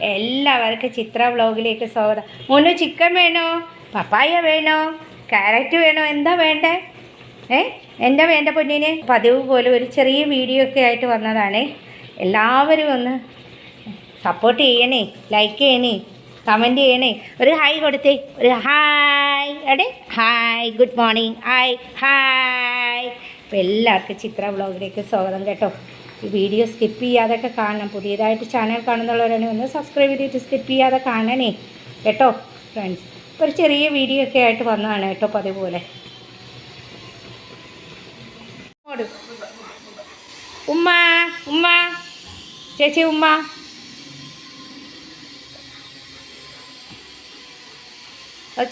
എല്ലാവർക്കും ചിത്ര വ്ലോഗിലേക്ക് സ്വാഗതം. മോനു ചിക്കൻ വേണോ? പപ്പായ വേണോ? ക്യാരറ്റ് വേണോ? എന്താ വേണ്ടേ? ഏ? എന്താ വേണ്ട പൊന്നിന്? പതിവ് പോലെ ഒരു ചെറിയ വീഡിയോ ഒക്കെ ആയിട്ട് വന്നതാണ്. എല്ലാവരും ഒന്ന് സപ്പോർട്ട് ചെയ്യണേ ലൈക്ക് ചെയ്യണേ കമന്റ് ചെയ്യണേ. ഒരു ഹായ് കൊടുത്തേ ഒരു hi അടേ hi good morning hi hi അപ്പോൾ എല്ലാവർക്കും ചിത്ര വ്ലോഗിലേക്ക് സ്വാഗതം കേട്ടോ. വീഡിയോ സ്കിപ്പ് ചെയ്യാതൊക്കെ കാണണം. പുതിയതായിട്ട് ചാനൽ കാണുന്നുള്ളവരാണെങ്കിൽ ഒന്ന് സബ്സ്ക്രൈബ് ചെയ്തിട്ട് സ്കിപ്പ് ചെയ്യാതെ കാണണേ. കേട്ടോ ഫ്രണ്ട്സ് ഒരു ചെറിയ വീഡിയോ ഒക്കെ ആയിട്ട് വന്നതാണ് കേട്ടോ പതിവ് പോലെ ഉമ്മ ഉമ്മ. ചേച്ചി ഉമ്മ.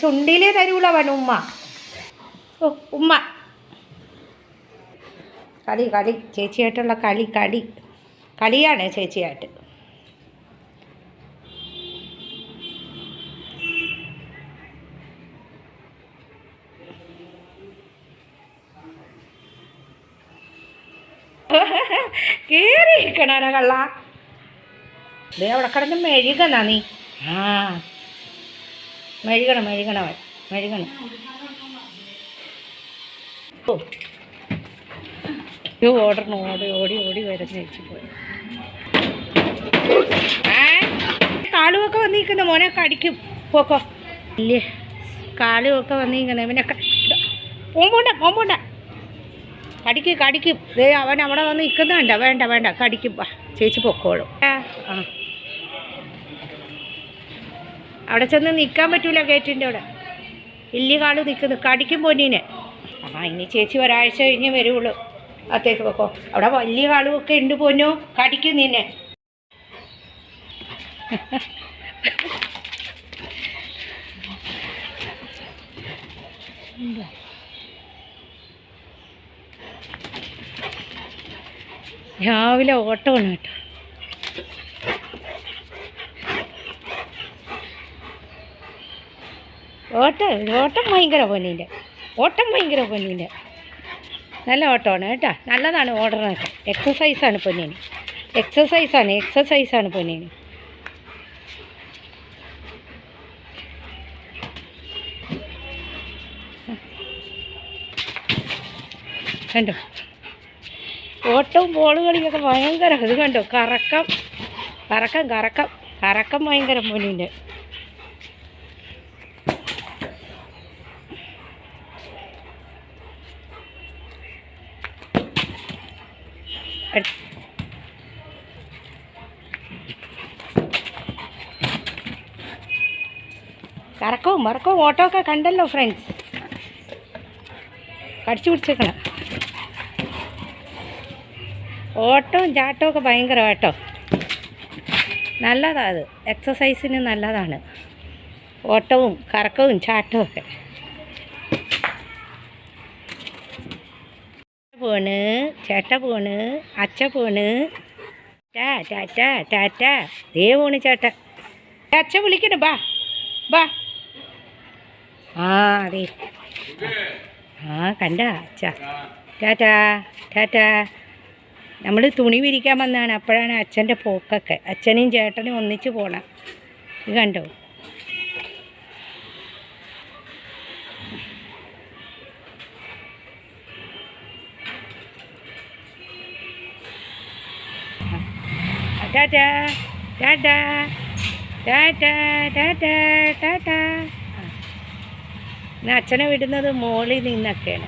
ചുണ്ടിലേ തരൂല അവൻ ഉമ്മ. ഓ ഉമ്മ. കളി കളി. ചേച്ചിയായിട്ടുള്ള കളി കളി. കളിയാണ് ചേച്ചിയായിട്ട്. കയറിയിരിക്കണ കള്ള? ദേ അവിടെ കിടന്ന് മെഴുകണ നീ. ആ. മെഴുകണം മെഴുകണം അവൻ. മെഴുകണം. ഓ. ഇത് ഓടണം ഓടി ഓടി ഓടി വരുന്ന ചേച്ചി പോയി. കാളുമൊക്കെ വന്നിരിക്കുന്നു മോനെ കടിക്കും പോക്കോ. ഇല്ലേ കാളുമൊക്കെ വന്നിരിക്കുന്നത് പിന്നെ പോമ്പോണ്ട പോമ്പോണ്ട കടിക്കും കടിക്കും. ദേ അവൻ അവിടെ വന്ന് നിൽക്കുന്നുണ്ട് വേണ്ട വേണ്ട കടിക്കും ചേച്ചി പൊക്കോളും. ആ. അവിടെ ചെന്ന് നിൽക്കാൻ പറ്റൂല ഗേറ്റിന്റെ അവിടെ. വലിയ കാളു നിൽക്കുന്നു. കടിക്കും പൊന്നീനെ. ആ ഇനി ചേച്ചി ഒരാഴ്ച കഴിഞ്ഞ് വരുള്ളൂ അത്തേക്ക് വെക്കോ അവിടെ വലിയ കാളുമൊക്കെ ഉണ്ട് പോന്നു. കടിക്കും നിന്നെ. രാവിലെ ഓട്ടമാണ് കേട്ടോ. ഓട്ടം ഓട്ടം ഭയങ്കര പൊന്നീന്റെ. ഓട്ടം ഭയങ്കര പൊന്നീന്റെ. നല്ല ഓട്ടമാണ് കേട്ടോ. നല്ലതാണ് ഓടണൊക്കെ എക്സസൈസാണ് പൊന്നീന്. എക്സസൈസാണ് എക്സസൈസാണ് പൊന്നീന്. കണ്ടോ? ഓട്ടവും ബോൾ കളിയൊക്കെ ഭയങ്കര ഇത് കണ്ടോ? കറക്കം കറക്കം കറക്കം കറക്കം ഭയങ്കര പൊന്നീന്റെ. കറക്കവും മറക്കവും ഓട്ടോ ഒക്കെ കണ്ടല്ലോ ഫ്രണ്ട്സ് കടിച്ചു പിടിച്ചേക്കണം. ഓട്ടവും ചാട്ടവും ഒക്കെ ഭയങ്കര കേട്ടോ. നല്ലതാണ് അത്. എക്സസൈസിന് നല്ലതാണ്. ഓട്ടവും കറക്കവും ചാട്ടവും ഒക്കെ. പോണ് ചേട്ട പോണ് അച്ഛ പോണ്. ടാ ദേ പോണ് ചേട്ട. അച്ഛ വിളിക്കണം ബാ ബാ. ആ അതെ. ആ കണ്ട അച്ഛ. ടാറ്റാ ടാറ്റാ നമ്മൾ തുണി വിരിക്കാൻ വന്നതാണ് അപ്പോഴാണ് അച്ഛന്റെ പോക്കൊക്കെ. അച്ഛനെയും ചേട്ടനും ഒന്നിച്ച് പോണം. ഇത് കണ്ടോ? ടാറ്റ ടാറ്റ ടാറ്റ ടാറ്റ ടാറ്റ. ഇന്ന് അച്ഛനെ വിടുന്നത് മോളിൽ നിന്നൊക്കെയാണ്.